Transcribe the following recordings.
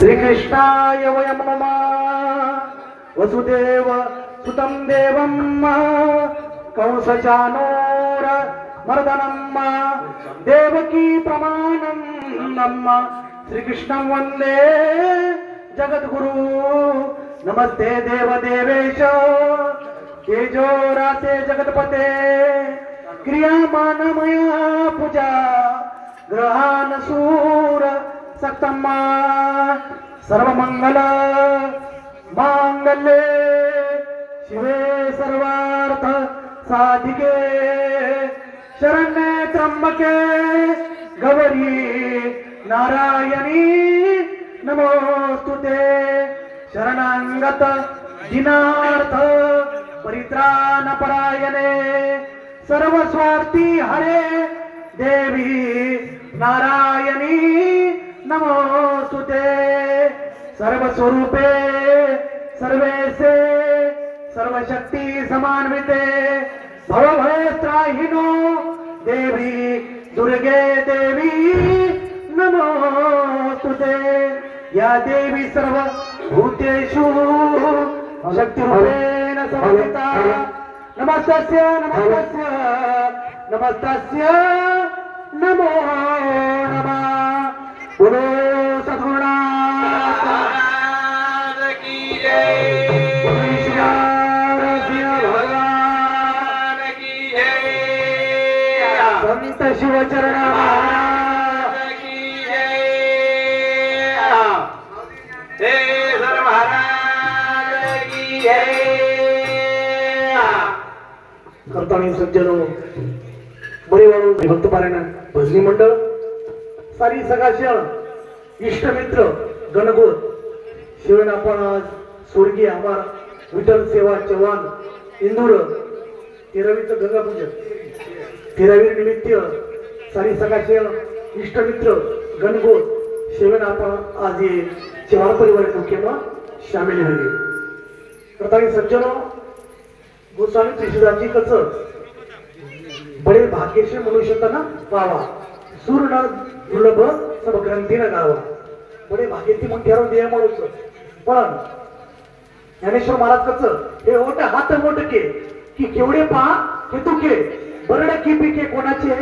श्रीकृष्णाय वयं मम वसुदेव सुतं देवं कंसचानोर मर्दनं देवकी प्रमाणं नम श्रीकृष्णं वन्दे जगद्गुरु। नमस्ते देवदेवेश। तेजो राते जगतपते। क्रियामानमया पूजा। ग्रहान सूर सतम्मा सर्व मंगल मांगल्ये। शिवे सर्वार्थ साधिके। शरण्ये त्र्यंबके। गौरी नारायणी नमोस्तुते शरणांगत दिनार्थ परित्राणपरायणे। सर्व स्वार्थी हरे। देवी नारायणी। नमो सर्व स्वरूपे सर्वेसे सर्व शक्ती समान्विते भवभयत्राहिनो देवी दुर्गे देवी नमोस्तुते या देवी सर्व भूतेषु शक्तिरूपेण संस्थिता नमस्तस्य नमस्तस्य नमस्तस्य नमो नमः. बोलो सद्गुणात् की जय संत शिवचरण हे करताना सज्जनो बरे वाळून भक्त पारायण भजनी मंडळ सारी सगळ्या इष्टमित्र गणगोर शिवण आपण आज स्वर्गीय आभार विठ्ठल सेवा चव्हाण इंदूर. तेरावीचं गंगा पूजन तेरावी निमित्त सारी सगाश इष्टमित्र गणगोर शिवण आपण आज ये चव्हाण परिवार मुख्यमा सामील झाले प्रतापी सज्जनो गोस्वामी तुळशीदासजी कसं? बडे भाग्यशील मनुष्य ना? पावा सूर दुर्लभ सब ग्रंथी गाव पुढे भाग्यती मग ठरवून देय म्हणूच पण ज्ञानेश्वर महाराज कच हे ओट हात मोटके की केवढे पहा हे तुके बरड की पिके कोणाचे?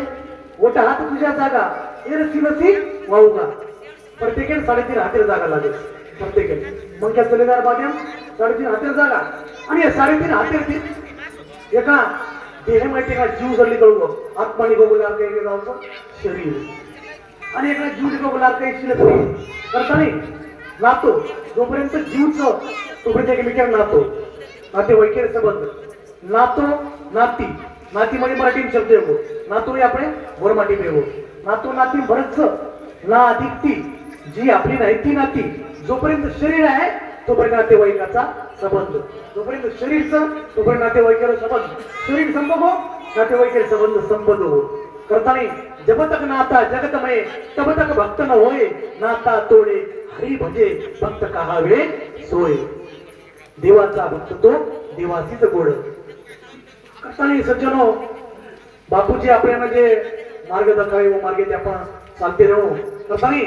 ओट हात तुझ्या जागा. एरसी नसी वाहू का? प्रत्येकाने साडेतीन हातेर जागा लागेल. प्रत्येकाने. मग त्या चलेदार बाग्या साडेतीन हातेर जागा. आणि या साडेतीन हातेर ती एका देह माहिती का जीव जरली कळू आत्मानी बघूला काही जाऊचं शरीर. आणि एकदा जीव बघूला काही शिल्लक नाही. करता नाही. नातो जोपर्यंत जीवच तोपर्यंत एकमेकांना नातो. नाते वैकेर संबंध. नातो नाती. नाती म्हणजे मराठी शब्द येतो. नातो म्हणजे हे आपण वरमाटी मिळवू नातो नाती बरंच ना अधिक ती. जी आपली नाही ती नाती. जोपर्यंत शरीर आहे तोपर्यंत नातेवाईकाचा संबंध. जोपर्यंत शरीरचं तोपर्यंत नातेवाईकाचा संबंध. शरीर संभव हो, नातेवाईकाचे संबंध संबंध हो. करताना जब तक नाता जगतमय तब तक भक्त न होय नाता तोडे हरी भजे भक्त कहावे सोय. देवाचा भक्त तो देवाचीच गोड. करताना सज्जनो बापूजी आपल्याला जे मार्ग दाखवे व मार्गे ते आपण चालते राहू. करताना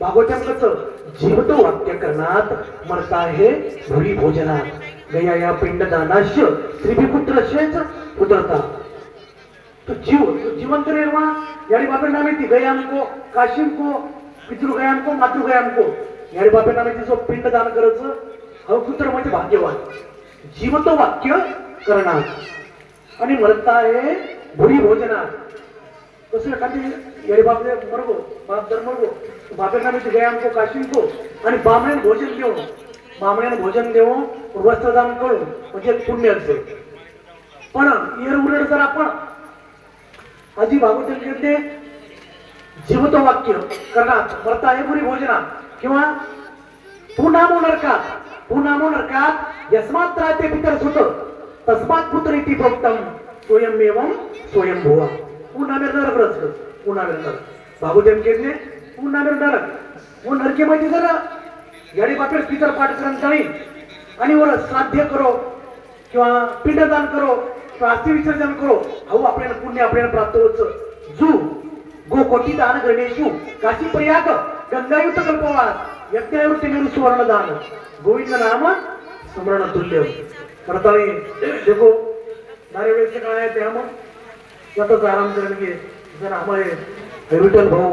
भागवत्यात कसं जीवतो वाक्य करणात मरता हे भुरी भोजनात. गया या पिंडदानाश्य त्रिभिपुत्रशेच उतरता. तो जीव तो जिवंत निर्माण यानी बापे नामे ती गयाम हमको काशिम को पितृ गया को मातृ गया हमको यानी बापे नामे जो पिंड दान करायचं. हा पुत्र म्हणजे भाग्यवान. जीवतो वाक्य करणार. आणि मरता आहे भुरी भोजना कसं एखादी यारी बापले मरगो बाप दर मरगो बापे नामे ती गयाम हमको काशिम को आणि बामण्यान भोजन देऊ बामण्यान भोजन देऊ वस्त्रदान करून म्हणजे पुण्य असेल. पण येर उलट जर आपण आजी भागवत घेतले जीवत वाक्य. करणार. मरता आहे पुरी भोजना. किंवा पुनामो नरकात मोणार नरकात यस्मात राहते पितर सुत. तस्मात पुत्र इति प्रोक्तम स्वयंमेवम स्वयंभुवा. पुनामेर नरक रचलं. पुनामेर नरक. भागवत घेतले पुनामेर नरक. वो नरके माहिती जरा? याडी बापेर पितर पाठ करतानी आणि वर श्राद्ध करो. किंवा पिंडदान करो. प्रार्थी विसर्जन करो. अहो आपल्याला पुण्य आपल्याला प्राप्त होत. जू गो कोटी दान गणेशू काशी पर्याग गंगायुत कल्पवास यज्ञावृत्ती सुवर्ण सुवर्णदान. गोविंद नाम स्मरण तुल्य. करताळी देखो सारे वेळेचे काय काय ते मग त्यातच आराम करेंगे जर हमारे विठ्ठल भाऊ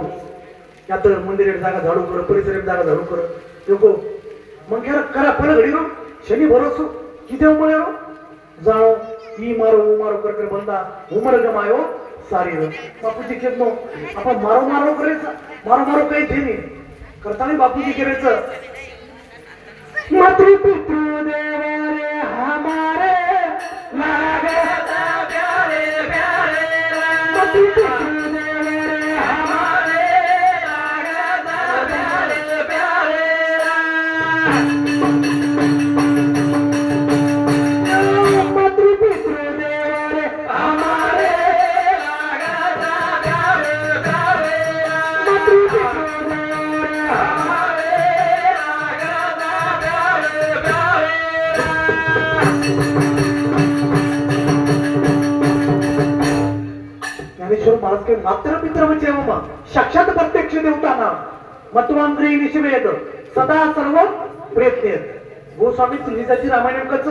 यात मंदिर एक जागा झाडू कर परिसर एक जागा झाडू कर. देखो मग यार करा पण घडी रो शनी भरोसो. किती मुळे रो जाओ. ई मारो ऊ मारो कर कर बंदा. उमर गमायो सारी रो बापूजी केत नो. आपण मारो मारो करायचं. मारो मारो काही ते नाही. करताना बापूजी करायचं. मातृ पितृ देवारे हमारे. लागे प्यारे प्यारे. मातृ पितृ ज्ञानेश्वर महाराज के मात्र मित्र म्हणजे मग प्रत्यक्ष देवताना मत्वांद्री निशिवेद सदा सर्व प्रयत्न. गोस्वामी तुलसीची रामायण कच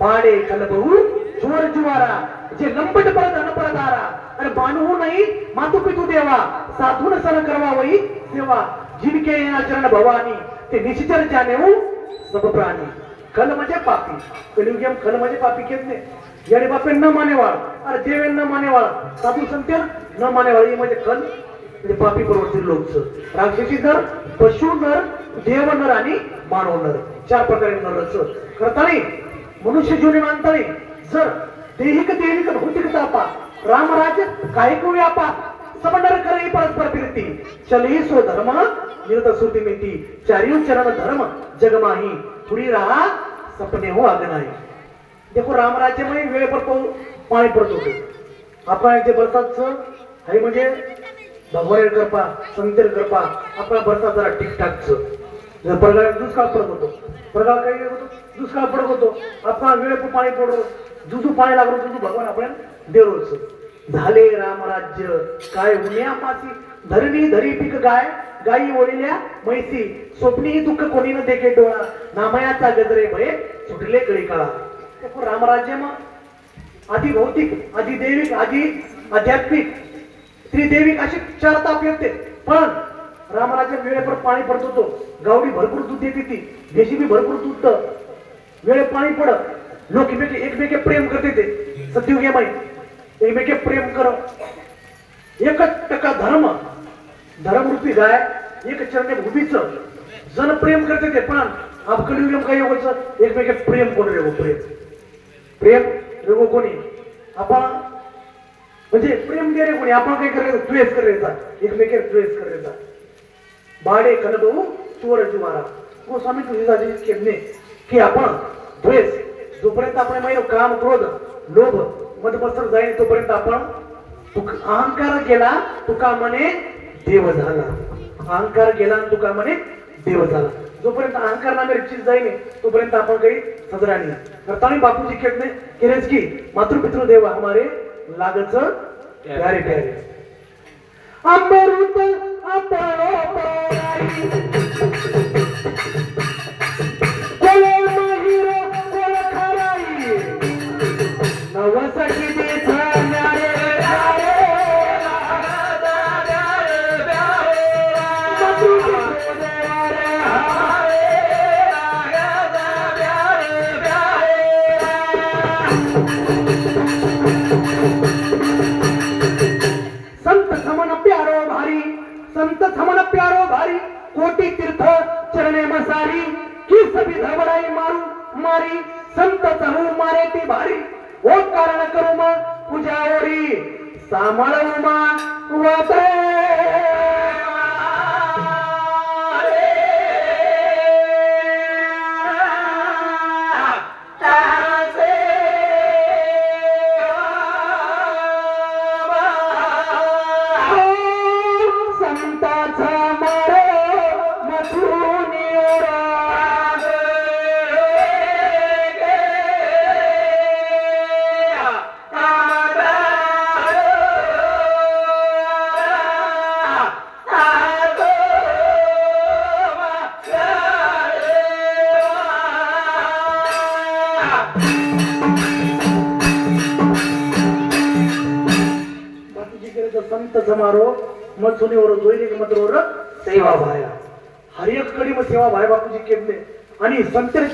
बाडे कलबहू जोर जुवारा. जे लंबट परत अनपरदारा आणि बांधवू नाही मातू पितू देवा. साधून सर करवा वही सेवा. जिनके आचरण भवानी ते निश्चर जाणेऊ सब प्राणी. कल म्हणजे पापी. कलियुगम एम खल म्हणजे पापी केच नाही याडे बापे न मानेवाळ. अरे देवे न मानेवाळ. साधू संत न मानेवाळ. हे म्हणजे कल म्हणजे पापी प्रवृत्ती लोकच. राक्षसी नर पशु नर देव नर आणि मानव नर. चार प्रकारे नरच नाही मनुष्य जीवने मानतानी जर देहिक देहिक भौतिक तापा. रामराज कायक व्यापा समंडर करे परस्पर फिरती चलही सो धर्म निरत सुती मिती. चारियो चरण धर्म जगमाही. पुढी राहा सपने हो अगनाही देखो रामराज्यमध्ये वेळ पडतो पाऊ- पाणी पडतो होते आपण बरसातचं हे म्हणजे भगवान करपा संतर करपा आपला बरसात जरा ठीकठाक जर परगाळ दुष्काळ पडत होतो. प्रगाळ काही होतो? दुष्काळ पडत होतो. आपला वेळ पाणी पडतो जुजू पाणी लागलो जुजू भगवान आपण देवच झाले रामराज्य काय उन्या मासी धरणी धरी पीक गाय गायी ओढल्या म्हैसी. स्वप्नी दुःख कोणी न देखे डोळा. नामयाचा गजरे भये सुटले कळी काळा. देखो रामराज्य में आधी भौतिक आधी दैविक आधी आध्यात्मिक त्रिदैविक अशी चार ताप येते. पण रामराज्य वेळेवर पाणी पडत होतो. गावडी भरपूर दूध देते ती देशी बी भरपूर दूध वेळेत पाणी पडत. लोक एकमेके एकमेके प्रेम करते ते सत्युगे माई एकमेके प्रेम कर. एकच टका धर्म. धर्मरूपी गाय एक चरणे भूमीच. जन प्रेम करते ते पण अब कलियुगम काय होतं एकमेके प्रेम कोण रेगो हो प्रेम? प्रेम रेगो कोणी? आपण? म्हणजे प्रेम दे रे कोणी. आपण काय करायचं? द्वेष करायचा. एकमेके द्वेष करायचा. बाडे कनबहू चोर जिवारा गोस्वामी तुझी केले की आपण द्वेष. जोपर्यंत आपण काम क्रोध लोभ मदपस्तर जाईल तोपर्यंत आपण तुक अहंकार गेला तुका म्हणे देव झाला. अहंकार गेला आणि तुका म्हणे देव झाला. जोपर्यंत अहंकार नामे चीज जाईल तोपर्यंत आपण काही सजरा नाही. करताना बापूजी खेळणे केलेच की मातृपितृ देव हमारे लागच प्यारे प्यारे. अमृत अपरो तीर्थ चरणे मसारी की सभी धवडाई मारू मारी संत चहू मारे ती भारी. ओ कारण करू मा पूजावरी सांभाळू मा वाते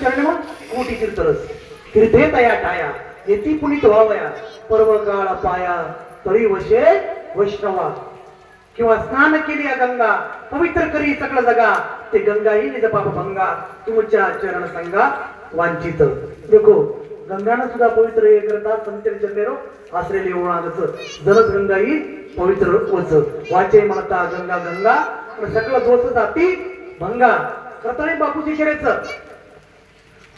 संतर चरण मग कोटी तीर्थरस तया टाया येती पुनीत व्हावया पर्व काळ पाया तरी वशे वैष्णवा. किंवा स्नान केली या गंगा पवित्र करी सगळं जगा ते गंगा ही निज पाप भंगा तुमच्या चरण संगा वांचित. देखो गंगानं सुद्धा पवित्र हे करता संतेर चंदेरो आसरेली ओळागच जलद गंगा ही पवित्र वच वाचे म्हणता गंगा गंगा सगळं सकळ दोष जाती भंगा. करताना बापूजी करायचं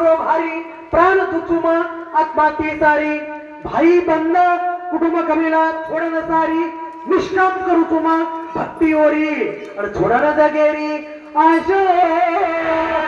भारी प्राण तुचुमा आत्मा ती सारी भाई बंद कुटुंब कमीला थोड नसारी निष्काम करू तुम्हा भक्ती ओरी आणि थोडा न जगेरी आशो!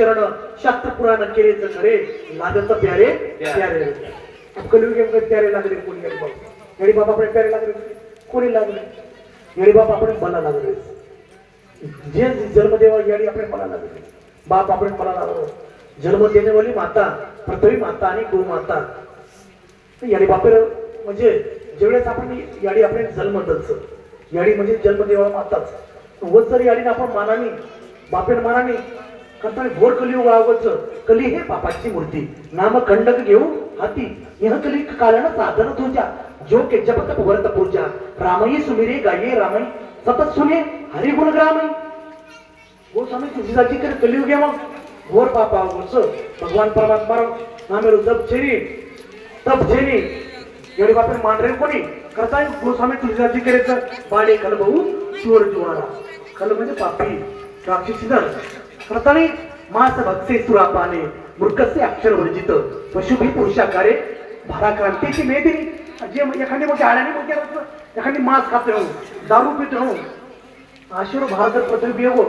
शिवचरण शास्त्र पुराण केले खरे लागत प्यारे प्यारे. कलियुगे प्यारे लागले कोणी येडी बाप आपले प्यारे लागले कोणी लागले? येडी बाप आपण मला लागले. जे जन्मदेवा याडी आपण मला लागले. बाप आपण मला लागलो. जन्म देण्यावाली माता पृथ्वी माता आणि गो माता. याडी बापेर म्हणजे ज्यावेळेस आपण याडी आपण जन्मतच याडी म्हणजे जन्मदेवा माताच. व जर याडीने आपण मानाने बापेर मानाने करताना घोर कलियुग आवच कली हे पापाची मूर्ती. नाम खंडक घेऊ हाती. यह कली कारण साधन तुझ्या. जो के जपत भरत पूजा. रामई सुमिरे गाये रामई. सतत सुने हरी गुण ग्रामई. वो स्वामी तुझी कर कलियुग आहे मग. घोर पापा आवच भगवान परमात्मा नामे जप छेरी तप छेरी एवढे बापे मांडरे कोणी? करताय गोस्वामी तुळजाची करायचं बाळे कल भाऊ चोर जुवारा कल म्हणजे पापी. राक्षसी जण मास भक्ते सुरापाने मूर्खसे अक्षर वर्जित पशुभी पुरुषाकारे भाराक्रांतीची मेदिनी जे एखादी मग आड्याने मग एखादी मांस खात राहू दारू पित राहू आशीर्व भारत पदवी बियगो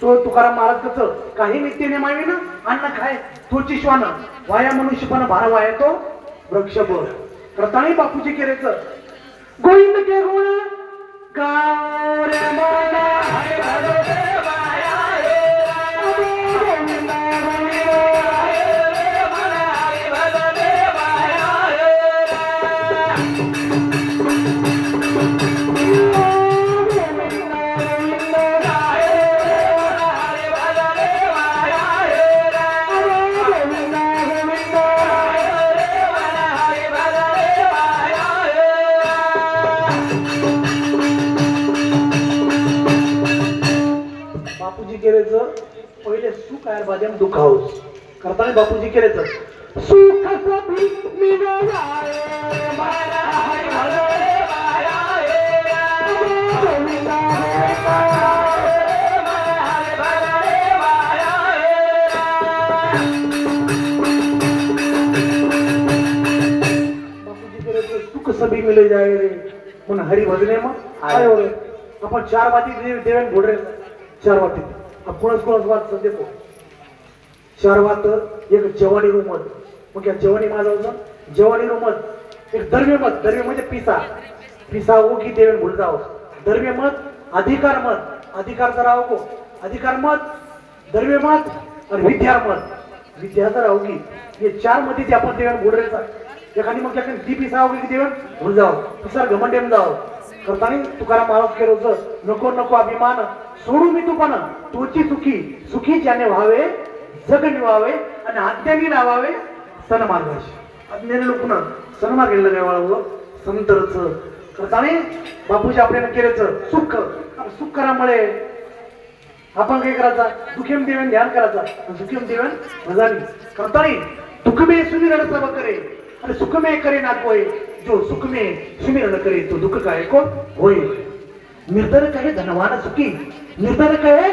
तो तुकाराम महाराज कसं काही मित्तीने मागे ना? अन्न खाय तोची श्वान वाया मनुष्यपणा भार वाया तो वृक्षभर प्रताणी बापूजी केरेच. गोविंद के गुण गाव दुःख हाऊस? करताना बापूजी केलेच सुख सभी मला हरी माया हे सभी जाय रे. म्हणून हरी भजने मग काय एवढं आपण चार वाटी देवेन घोडरे चार वाटी आपण कोणाच कोणाच वाट देतो चार एक जवानी रुमत मग या जवानी माझा होतं. जवानी रुमत एक धर्म्य मत धर्म्य म्हणजे पिसा. पिसा हो की देवेन भूल जाओ धर्म्य मत अधिकार मत अधिकारचा राहो को अधिकार मत धर्म्य मत आणि विद्यार मत विद्याचा राहो की हे चारमध्ये ते आपण देवेन भुडरेचा एखादी मग एखादी ती पिसा हो की देवेन भूल जाओ पिसार घमंडेम जाओ करताना तुकाराम महाराज केलं होतं नको नको अभिमान. सोडू मी तू पण. तोची सुखी. सुखी ज्याने व्हावे जग निवावे आणि आज्ञानी लावावे सन्मार्गाशी. अज्ञानी लोक सन्मार्ग गेलं काय वाळवलं संतरच करताना बापूजी आपल्याला केल्याचं सुख. सुख करामुळे आपण काय करायचा? दुखेम देवन ध्यान करायचा. सुखेम देवन भजानी करताना दुखमे में सुमिरण सब करे. आणि सुखमे करे ना कोय जो सुखमे सुमिरण करे तो दुःख काय? कोण? होय. निर्धन कहे धनवान सुखी. निर्धन कहे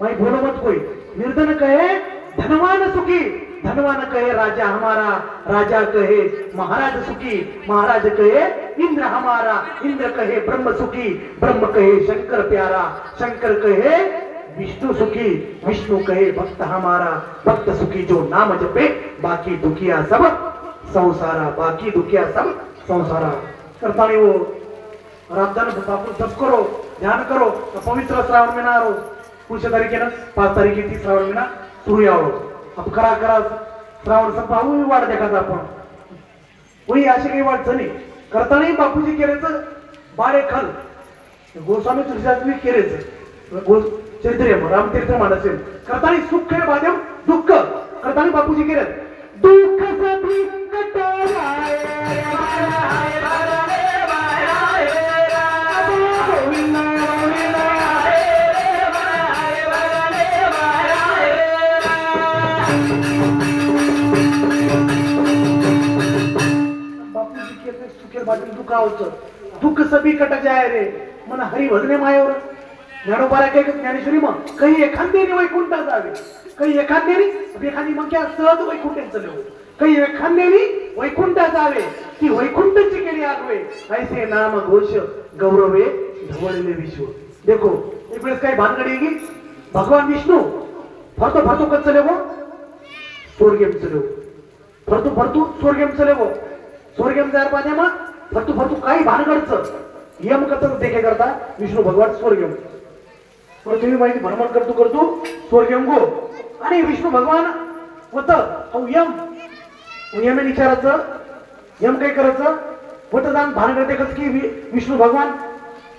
माई बोलो मत कोई निर्धन कहे धनवान सुखी धनवान कहे राजा हमारा राजा कहे महाराज सुखी महाराज कहे इंद्र हमारा इंद्र कहे ब्रह्म सुखी ब्रह्म कहे शंकर प्यारा शंकर कहे विष्णु सुखी विष्णु कहे भक्त हमारा भक्त सुखी जो नाम जपे बाकी दुखिया सब संसारा बाकी दुखिया सब संसारा। करता नहीं वो रामदान बापू जप करो ध्यान करो पवित्र श्रावण महिना कुछ तरीके ना पांच तारीख ती श्रावण महिना सुरू यावं करा करा श्रावण संपाहू वाढ देखाचा आपण होई अशी काही वाट झाली करतानाही बापूजी केल्याचं बारे खल गोस्वामी तुळजात केलेच गो चैत्र्य रामतीर्थ मानसेल करताना सुख खेळ दुःख करताना बापूजी केलं दुःख सभी कटोरा दुखावचं दुःख सभी कट जाय रे मन हरी भजने मायावर. ज्ञानोबारा काय ज्ञानेश्वरी मग काही एखाद्याने वैकुंठा जावे. काही एखाद्याने एखादी मग म्हणजे क्या सहज वैकुंठात चले काही एखाद्याने वैकुंठा जावे. की वैकुंठची केली आगवे. ऐसे नाम घोष गौरवे धवळले विश्व. देखो एक वेळेस काही भानगडी येईल. भगवान विष्णू फरतो फरतो कच चले गो स्वर्गेम चले फरतो फरतो स्वर्गेम चले गो स्वर्गेम जायला पाहिजे मग फरतो फरतो काही भानगडचं यम कथन देखे करता? विष्णू भगवान स्वर्गेम पृथ्वी माहिती भ्रमण करतो करतो स्वर्गेम गो. आणि विष्णू भगवान होत अहो यम. यम विचारायचं? यम काय करायचं? होत जाण भानगड देखत की विष्णू भगवान?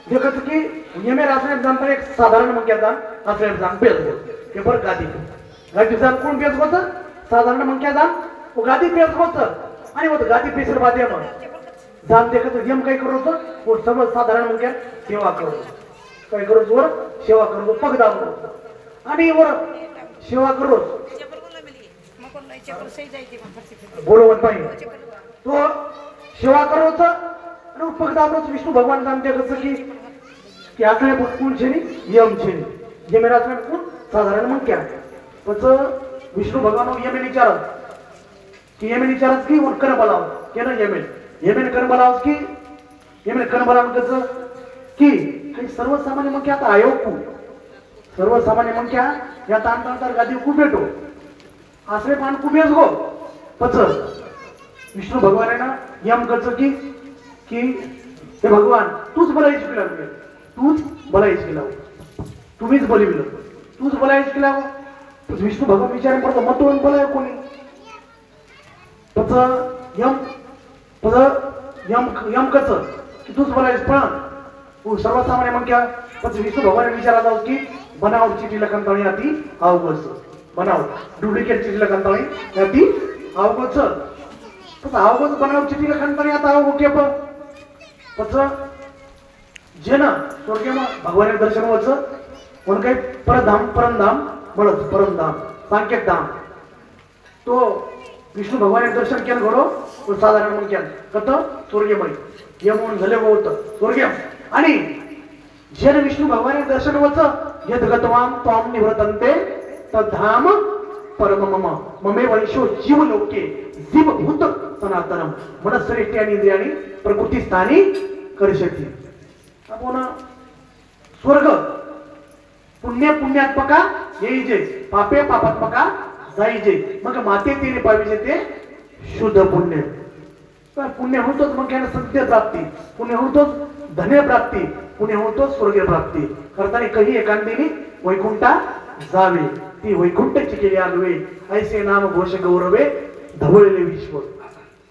देखत की यमे रासण्यात जाणता एक साधारण मग जाण रासण्यात जाण बेस होत हे बरं गादी गादी जाण कोण बेस होत साधारण मग जाण गादी बेस होत आणि होत गादी पेसर बाद्या मग. जाण देखत यम काय करत होतो? वो सर्व साधारण म्हणजे सेवा करत काय करत वर? सेवा करतो पग दाबत आणि वर सेवा करत बोलवत पाहिजे तो सेवा करत आणि पग दाबत विष्णू भगवान सांगते कसं की की आपल्या कोण छेनी? यम छेनी. यमे रात्र कोण? साधारण मग क्या? विष्णू भगवान यमे विचारत की यमे विचारत की वर कर बोलाव के ना यमेन यमेन की? यमेन कर बोलाव कसं की काही सर्वसामान्य मग क्या आता आयोग हो कु सर्वसामान्य मग क्या या ताण ताण गादी खूप भेटो. आसरे पान कुबेच गो. पच विष्णू भगवान आहे ना यम कच की की हे भगवान तूच बलायच केला म्हणजे तूच बलायच केला तुम्हीच बोलिविलं तूच बलायच केला विष्णू भगवान विचार पडतो मग तो बोलाय कोणी? पच यम यम यम की तूच बलायच पण तू सर्वसामान्य मग घ्या पण विष्णू भगवान विचारात आहोत की बनाव चिठीला कंटाळी आती अवघड बनाव डुप्लिकेट चिठीला कंटाळी आती अवघड पण अवघड बनाव चिठीला कंटाळी आता अवघड के पण जे ना स्वर्गेमा भगवान दर्शन व्हायचं. म्हणून काही परधाम परमधाम म्हणत परमधाम सांकेत धाम तो विष्णू भगवान दर्शन केलं घडो पण साधारण म्हणून केलं. कत स्वर्गेमय यम म्हणून झाले होत. स्वर्गेम आणि जन विष्णू भगवान दर्शन वच यद गतवाम त्वाम निवृतंते तद्धाम परम मम. ममे वंशो जीव लोके जीव भूत सनातनम. मनसृष्टी आणि इंद्रियाणी प्रकृती स्थानी करशती आपण स्वर्ग पुण्य पुण्यात्मका येईजे पापे पापात्मका जायचे. मग माते तिने पाहिजे ते शुद्ध पुण्य. पुण्य होतोच मग याला सत्य प्राप्ती. पुण्य होतोच धन्य प्राप्ती. पुण्य होतोच स्वर्गीय प्राप्ती. करताना कधी एकांतीने वैकुंठा जावे. ती वैकुंठची केली आगवे ऐसे नाम घोष गौरवे धवळले विश्व.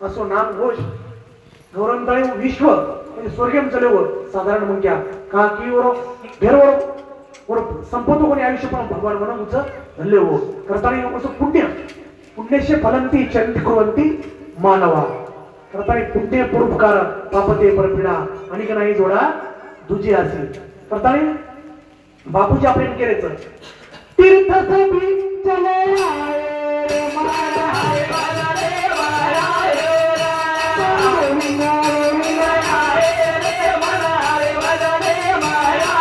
असो नाम घोष गौरवंतळे विश्व. म्हणजे स्वर्गीय चलेवर साधारण म्हणजे का की घेरवर. वर संपतो कोणी आयुष्य पण भगवान म्हणून उच धल्ले हो करताना असं पुण्य पुण्यशे फलंती चंती कुरवंती मानवा करताना पुण्य पुरुपकार पापते परपिडा आणि का नाही जोडा दुजी असेल करताना बापूजी आपण केलेच तीर्थ सभी चले आए रे मारा हाय वाला रे मारा हाय गोविंदा गोविंदा हाय रे मारा हाय वाला रे मारा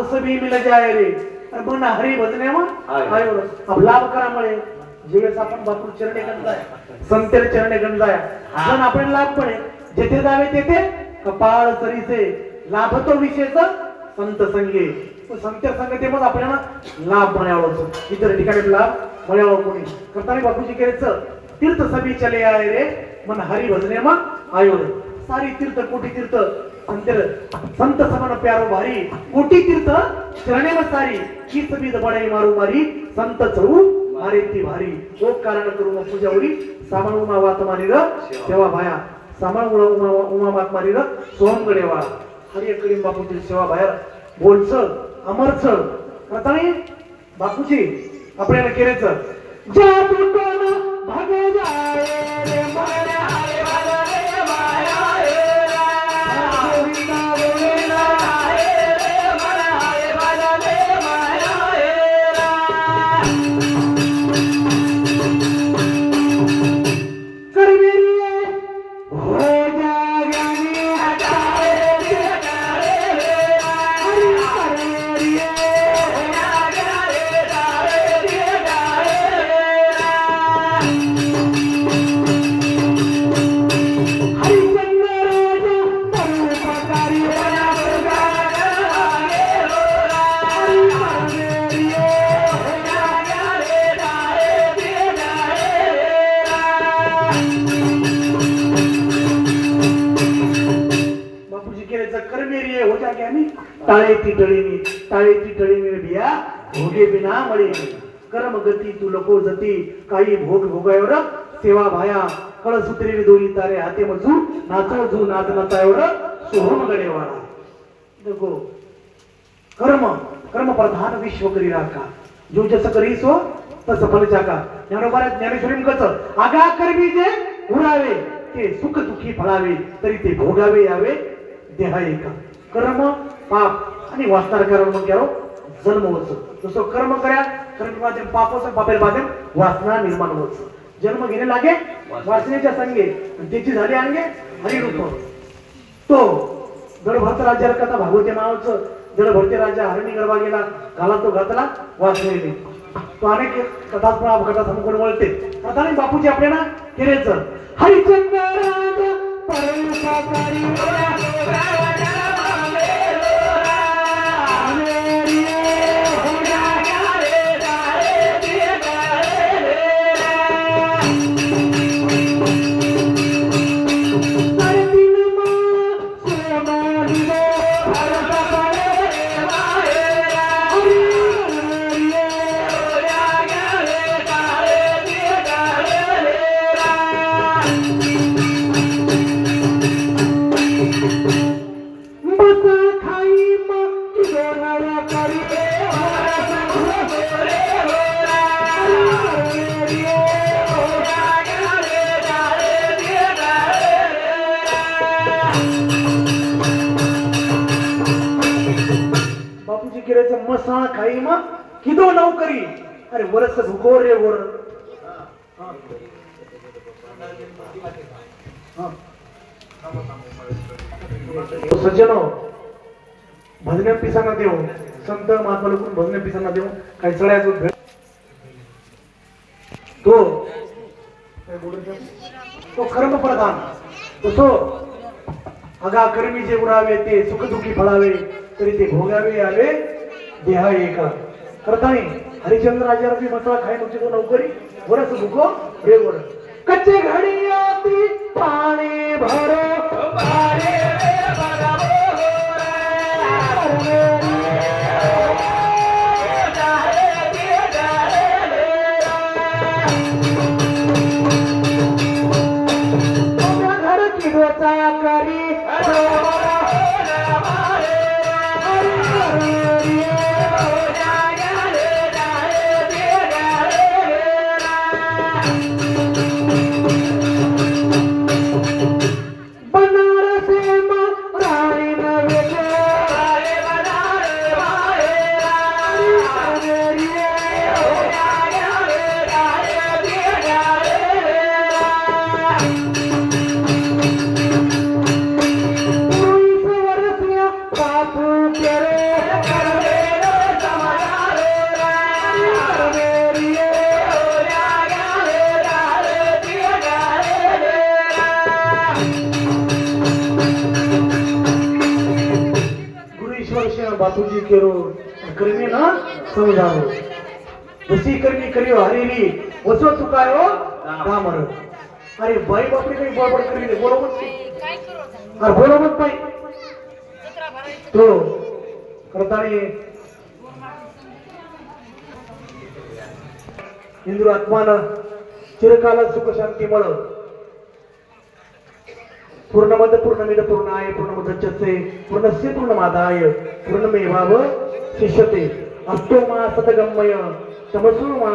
लाभ सभी मिल जाए रे. अरे ना हरी भजने मग. अब लाभ करामुळे ज्यावेळेस आपण बापू चरणे गंजाय संतेर चरणे गंजाय. जण आपण लाभ पडे. जेथे जावे तेथे कपाळ सरीसे. लाभ तो विशेष संत संगे. तो संत संगतेमध्ये आपल्याला लाभ म्हणावं इतर ठिकाणी लाभ म्हणावं कोणी. करताना बापूजी केलं तीर्थ सभी चले आए रे. मन हरी भजने मग. आयो. सारी तीर्थ कोटी तीर्थ संतर संत समान प्यारो भारी कोटी तीर्थ चरणे में सारी की सभी दबाडे मारू मारी संत चढू मारे ती भारी ओ कारण करू मग पूजा उरी सामान उमा वात मारी सेवा भाया सामान उमा उमा उमा वात मारी र सोहम गडेवा हरी करीम बापूची सेवा बाहेर बोलच अमरच प्रथमे बापूजी आपल्याला केलेच ज्या तुटून भागे जाय रे मरणे आम्ही टाळे ती टळीनी टाळे ती टळीनी बिया भोगे बिना मळे कर्म गती तू लको जती काही भोग भोगायवर सेवा भाया कळसूत्री दोरी तारे हाते मजू नाचो जू नाच नाचायवर सोहम गडेवाळा देखो कर्म कर्म प्रधान विश्व करी राखा जो जस करी सो तस फल जाका ज्ञानोबा ज्ञानेश्वरी कच आगा करवी जे उरावे ते सुख दुखी फळावे तरी ते भोगावे यावे देहा एका कर्म पाप आणि वाचणार कारण मग यारो जन्म होच जसं कर्म करा कर्म माध्यम पाप होतं पापेर माध्यम वासना निर्माण होच जन्म घेणे लागे वासनेच्या संगे त्याची झाली अंगे हरिरूप. तो जडभरत राज्याला कथा भागवते नावाचं जडभरते राजा हरणी गरबा गेला घाला तो घातला वाचलेली तो. अनेक कथा कथा समोर वळते कथाने बापूजी आपल्याला केलेच. हरिचंद्र राजा बापूजी गिरायचं मसा खाई मग किदो नोकरी अरे वरस भुकोर रे वर सज्जनो भजन्या पिसांना देऊ संत महात्मा लोक भजन्या पिसांना देऊ काही चढायचं भेट तो तो कर्म प्रधान तसो अगा कर्मी जे उरावे ते सुखदुखी फळावे तरी ते भोगावे यावे देहा एका. करतानी हरिचंद्र राजारती मसाला खाय म्हणजे तो नौकरी वरस भुको बरं कच्चे घडी आती पाणी बापूजी केरो कर्मी ना समजावो जशी कर्मी करियो हरिली वसो चुकायो दामर अरे बाई बापरी काही बडबड करी आता? अरे नाही. जत्रा भरायची तो करतानी हिंदू आत्मान चिरकाल सुख शांती मळ पूर्णमद पूर्णमिद पूर्णाय पूर्णमुदच्यसे पूर्णस्य पूर्णमादाय पूर्णमेवाव शिष्यते. अस्तो मा सतगम्मय. तमसो मा